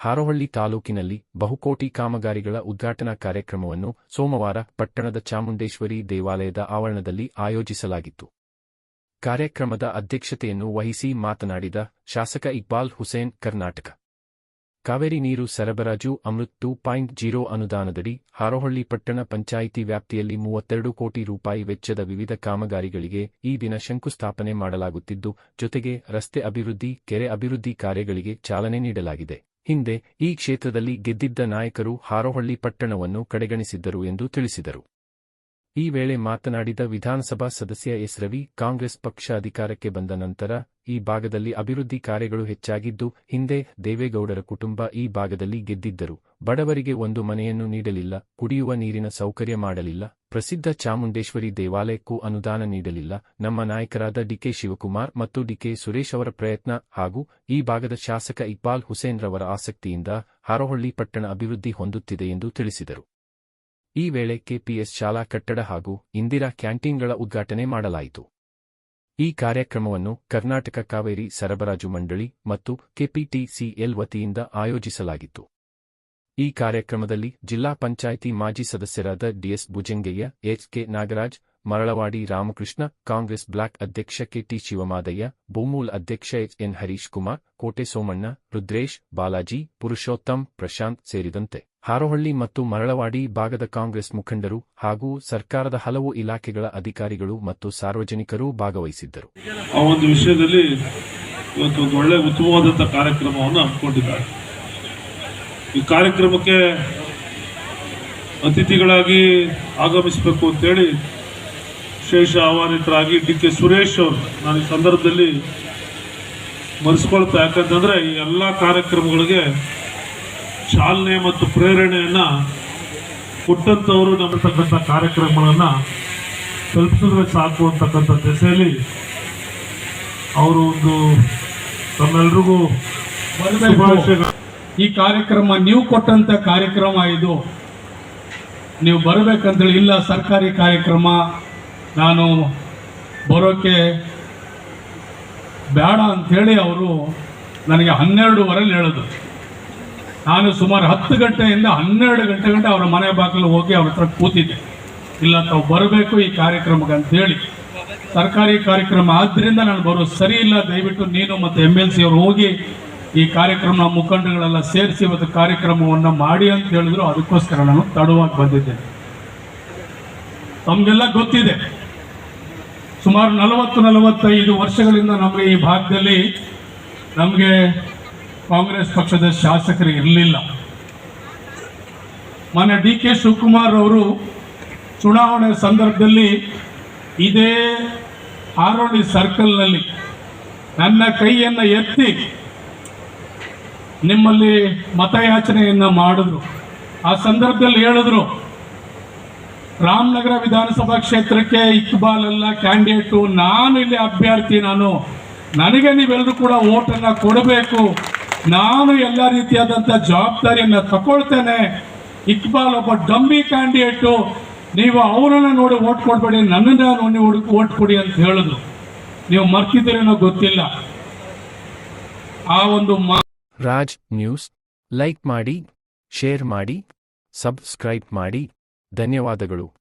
ಹಾರೋಹಳ್ಳಿ ತಾಲೂಕಿನಲ್ಲಿ ಬಹುಕೋಟಿ ಕಾಮಗಾರಿಗಳ ಉದ್ಘಾಟನಾ ಕಾರ್ಯಕ್ರಮವನ್ನು ಸೋಮವಾರ ಪಟ್ಟಣದ ಚಾಮುಂಡೇಶ್ವರಿ ದೇವಾಲಯದ ಆವರಣದಲ್ಲಿ ಆಯೋಜಿಸಲಾಗಿತ್ತು. ಕಾರ್ಯಕ್ರಮದ ಅಧ್ಯಕ್ಷತೆಯನ್ನು ವಹಿಸಿ ಮಾತನಾಡಿದ ಶಾಸಕ ಇಕ್ಬಾಲ್ ಹುಸೇನ್, ಕರ್ನಾಟಕ. ಕಾವೇರಿ ನೀರು ಸರಬರಾಜು ಅಮೃತ್ ಟೂ ಪಾಯಿಂಟ್ ಜೀರೋ ಅನುದಾನದಡಿ ಹಾರೋಹಳ್ಳಿ ಪಟ್ಟಣ ಪಂಚಾಯಿತಿ ವ್ಯಾಪ್ತಿಯಲ್ಲಿ ಮೂವತ್ತೆರಡು ಕೋಟಿ ರೂಪಾಯಿ ವೆಚ್ಚದ ವಿವಿಧ ಕಾಮಗಾರಿಗಳಿಗೆ ಈ ದಿನ ಶಂಕುಸ್ಥಾಪನೆ ಮಾಡಲಾಗುತ್ತಿದ್ದು, ಜೊತೆಗೆ ರಸ್ತೆ ಅಭಿವೃದ್ಧಿ, ಕೆರೆ ಅಭಿವೃದ್ಧಿ ಕಾರ್ಯಗಳಿಗೆ ಚಾಲನೆ ನೀಡಲಾಗಿದೆ. ಹಿಂದೆ ಈ ಕ್ಷೇತ್ರದಲ್ಲಿ ಗೆದ್ದಿದ್ದ ನಾಯಕರು ಹಾರೋಹಳ್ಳಿ ಪಟ್ಟಣವನ್ನು ಕಡೆಗಣಿಸಿದ್ದರು ಎಂದು ತಿಳಿಸಿದರು. ಈ ವೇಳೆ ಮಾತನಾಡಿದ ವಿಧಾನಸಭಾ ಸದಸ್ಯ ಎಸ್. ರವಿ, ಕಾಂಗ್ರೆಸ್ ಪಕ್ಷ ಅಧಿಕಾರಕ್ಕೆ ಬಂದ ನಂತರ ಈ ಭಾಗದಲ್ಲಿ ಅಭಿವೃದ್ಧಿ ಕಾರ್ಯಗಳು ಹೆಚ್ಚಾಗಿದ್ದು, ಹಿಂದೆ ದೇವೇಗೌಡರ ಕುಟುಂಬ ಈ ಭಾಗದಲ್ಲಿ ಗೆದ್ದಿದ್ದರು. ಬಡವರಿಗೆ ಒಂದು ಮನೆಯನ್ನು ನೀಡಲಿಲ್ಲ, ಕುಡಿಯುವ ನೀರಿನ ಸೌಕರ್ಯ ಮಾಡಲಿಲ್ಲ, ಪ್ರಸಿದ್ಧ ಚಾಮುಂಡೇಶ್ವರಿ ದೇವಾಲಯಕ್ಕೂ ಅನುದಾನ ನೀಡಲಿಲ್ಲ. ನಮ್ಮ ನಾಯಕರಾದ ಡಿಕೆ ಶಿವಕುಮಾರ್ ಮತ್ತು ಡಿಕೆ ಸುರೇಶ್ ಅವರ ಪ್ರಯತ್ನ ಹಾಗೂ ಈ ಭಾಗದ ಶಾಸಕ ಇಕ್ಬಾಲ್ ಹುಸೇನ್ರವರ ಆಸಕ್ತಿಯಿಂದ ಹಾರೋಹಳ್ಳಿ ಪಟ್ಟಣ ಅಭಿವೃದ್ಧಿ ಹೊಂದುತ್ತಿದೆ ಎಂದು ತಿಳಿಸಿದರು. ಈ ವೇಳೆ ಕೆಪಿಎಸ್ ಶಾಲಾ ಕಟ್ಟಡ ಹಾಗೂ ಇಂದಿರಾ ಕ್ಯಾಂಟೀನ್ಗಳ ಉದ್ಘಾಟನೆ ಮಾಡಲಾಯಿತು. ಈ ಕಾರ್ಯಕ್ರಮವನ್ನು ಕರ್ನಾಟಕ ಕಾವೇರಿ ಸರಬರಾಜು ಮಂಡಳಿ ಮತ್ತು ಕೆಪಿಟಿಸಿಎಲ್ ವತಿಯಿಂದ ಆಯೋಜಿಸಲಾಗಿತ್ತು. ಈ ಕಾರ್ಯಕ್ರಮದಲ್ಲಿ ಜಿಲ್ಲಾ ಪಂಚಾಯಿತಿ ಮಾಜಿ ಸದಸ್ಯರಾದ D S Bhujangaiah H K Nagaraj Maralavadi Ramakrishna, Congress block ಅಧ್ಯಕ್ಷ ಕೆಟಿ ಶಿವಮಾದಯ್ಯ ಬೋಮೂಲ್ ಅಧ್ಯಕ್ಷ ಎಚ್ ಎನ್ ಹರೀಶ್ ಕುಮಾರ್, ಕೋಟೆ ಸೋಮಣ್ಣ, ರುದ್ರೇಶ್, ಬಾಲಾಜಿ, ಪುರುಷೋತ್ತಮ್, ಪ್ರಶಾಂತ್ ಸೇರಿದಂತೆ ಹಾರೋಹಳ್ಳಿ ಮತ್ತು ಮರಳವಾಡಿ ಭಾಗದ ಕಾಂಗ್ರೆಸ್ ಮುಖಂಡರು ಹಾಗೂ ಸರ್ಕಾರದ ಹಲವು ಇಲಾಖೆಗಳ ಅಧಿಕಾರಿಗಳು ಮತ್ತು ಸಾರ್ವಜನಿಕರು ಭಾಗವಹಿಸಿದ್ದರು. ಆ ಒಂದು ವಿಷಯದಲ್ಲಿ ಒಂದು ಒಳ್ಳೆ ಉತ್ತಮವಾದಂತಹ ಕಾರ್ಯಕ್ರಮವನ್ನು ಹಮ್ಮಿಕೊಂಡಿದ್ದಾರೆ. ಈ ಕಾರ್ಯಕ್ರಮಕ್ಕೆ ಅತಿಥಿಗಳಾಗಿ ಆಗಮಿಸಬೇಕು ಅಂತೇಳಿ ವಿಶೇಷ ಆಹ್ವಾನಿತರಾಗಿ ಡಿ ಕೆ ಸುರೇಶ್ ಅವರು ನಾನು ಈ ಸಂದರ್ಭದಲ್ಲಿ ಮರೆಸ್ಕೊಳ್ತಾ ಯಾಕಂತಂದರೆ ಈ ಎಲ್ಲ ಕಾರ್ಯಕ್ರಮಗಳಿಗೆ ಚಾಲನೆ ಮತ್ತು ಪ್ರೇರಣೆಯನ್ನ ಕೊಟ್ಟಂಥವರು ನಮ್ಮತಕ್ಕಂಥ ಕಾರ್ಯಕ್ರಮಗಳನ್ನು ತಲುಪಿಸಿದ್ರೆ ಸಾಕು ಅಂತಕ್ಕಂಥ ದೆಸೆಯಲ್ಲಿ ಅವರು ಒಂದು ತಮ್ಮೆಲ್ರಿಗೂ ಈ ಕಾರ್ಯಕ್ರಮ ನೀವು ಕೊಟ್ಟಂತ ಕಾರ್ಯಕ್ರಮ ಇದು. ನೀವು ಬರಬೇಕಂತೇಳಿ ಇಲ್ಲ ಸರ್ಕಾರಿ ಕಾರ್ಯಕ್ರಮ ನಾನು ಬರೋಕ್ಕೆ ಬೇಡ ಅಂಥೇಳಿ ಅವರು ನನಗೆ ಹನ್ನೆರಡುವರೆಲಿ ಹೇಳೋದು ನಾನು ಸುಮಾರು ಹತ್ತು ಗಂಟೆಯಿಂದ ಹನ್ನೆರಡು ಗಂಟೆ ಗಂಟೆ ಅವರ ಮನೆ ಬಾಗಿಲು ಹೋಗಿ ಅವ್ರ ಹತ್ರ ಕೂತಿದ್ದೆ. ಇಲ್ಲ, ತಾವು ಬರಬೇಕು ಈ ಕಾರ್ಯಕ್ರಮಕ್ಕೆ ಅಂತೇಳಿ ಸರ್ಕಾರಿ ಕಾರ್ಯಕ್ರಮ ಆದ್ದರಿಂದ ನಾನು ಬರೋದು ಸರಿ ಇಲ್ಲ. ದಯವಿಟ್ಟು ನೀನು ಮತ್ತು ಎಂ ಎಲ್ ಸಿ ಅವರು ಹೋಗಿ ಈ ಕಾರ್ಯಕ್ರಮ ಮುಖಂಡಗಳೆಲ್ಲ ಸೇರಿಸಿ ಮತ್ತು ಕಾರ್ಯಕ್ರಮವನ್ನು ಮಾಡಿ ಅಂತ ಹೇಳಿದ್ರು. ಅದಕ್ಕೋಸ್ಕರ ನಾನು ತಡವಾಗಿ ಬಂದಿದ್ದೇನೆ. ತಮಗೆಲ್ಲ ಗೊತ್ತಿದೆ. ಸುಮಾರು ನಲವತ್ತು ನಲವತ್ತೈದು ವರ್ಷಗಳಿಂದ ನಮಗೆ ಈ ಭಾಗದಲ್ಲಿ ನಮಗೆ ಕಾಂಗ್ರೆಸ್ ಪಕ್ಷದ ಶಾಸಕರು ಇರಲಿಲ್ಲ. ಮೊನ್ನೆ ಡಿ ಕೆ ಶಿವಕುಮಾರ್ ಅವರು ಚುನಾವಣೆ ಸಂದರ್ಭದಲ್ಲಿ ಇದೇ ಆರೋಣಿ ಸರ್ಕಲ್ನಲ್ಲಿ ನನ್ನ ಕೈಯನ್ನು ಎತ್ತಿ ನಿಮ್ಮಲ್ಲಿ ಮತಯಾಚನೆಯನ್ನು ಮಾಡಿದ್ರು. ಆ ಸಂದರ್ಭದಲ್ಲಿ ಹೇಳಿದ್ರು ರಾಮನಗರ ವಿಧಾನಸಭಾ ಕ್ಷೇತ್ರಕ್ಕೆ ಇಕ್ಬಾಲ್ ಅಲ್ಲ ಕ್ಯಾಂಡಿಡೇಟು ನಾನು ಇಲ್ಲಿ ಅಭ್ಯರ್ಥಿ, ನಾನು ನನಗೆ ನೀವೆಲ್ಲರೂ ಕೂಡ ಓಟನ್ನು ಕೊಡಬೇಕು. ನಾನು ಎಲ್ಲ ರೀತಿಯಾದಂಥ ಜವಾಬ್ದಾರಿಯನ್ನು ತಗೊಳ್ತೇನೆ ಇಕ್ಬಾಲ್ ಒಬ್ಬ ಡಮ್ಮಿ ಕ್ಯಾಂಡಿಡೇಟು ನೀವು ಅವರನ್ನು ನೋಡಿ ಓಟ್ ಕೊಡಬೇಡಿ, ನನ್ನನ್ನು ನೋಡಿ ಓಟ್ ಕೊಡಿ ಅಂತ ಹೇಳಿದ್ರು ನೀವು ಮರ್ತಿದ್ದೀರೇನೋ ಗೊತ್ತಿಲ್ಲ. ಆ ಒಂದು ರಾಜ್ ನ್ಯೂಸ್. ಲೈಕ್ ಮಾಡಿ, ಶೇರ್ ಮಾಡಿ, ಸಬ್ಸ್ಕ್ರೈಬ್ ಮಾಡಿ. ಧನ್ಯವಾದಗಳು.